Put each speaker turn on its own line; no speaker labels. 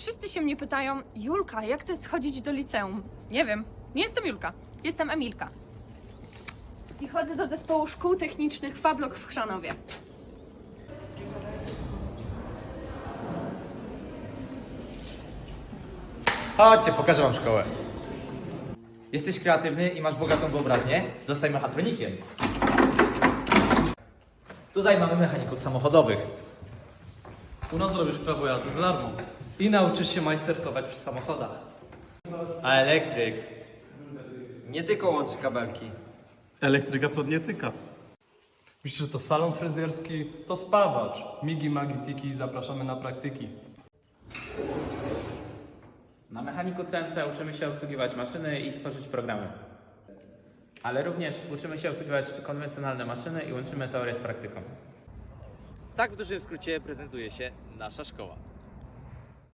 Wszyscy się mnie pytają, Julka, jak to jest chodzić do liceum? Nie wiem, nie jestem Julka, jestem Emilka. I chodzę do zespołu szkół technicznych Fablok w Chrzanowie.
Chodźcie, pokażę wam szkołę. Jesteś kreatywny i masz bogatą wyobraźnię? Zostań mechatronikiem. Tutaj mamy mechaników samochodowych.
U nas robisz prawo jazdy za darmo. I nauczysz się majsterkować przy samochodach.
A elektryk nie tylko łączy kabelki.
Elektryka prognietyka.
Myślisz, że to salon fryzjerski? To spawacz. Migi, magi, tiki, zapraszamy na praktyki.
Na mechaniku CNC uczymy się obsługiwać maszyny i tworzyć programy. Ale również uczymy się obsługiwać konwencjonalne maszyny i łączymy teorię z praktyką.
Tak w dużym skrócie prezentuje się nasza szkoła.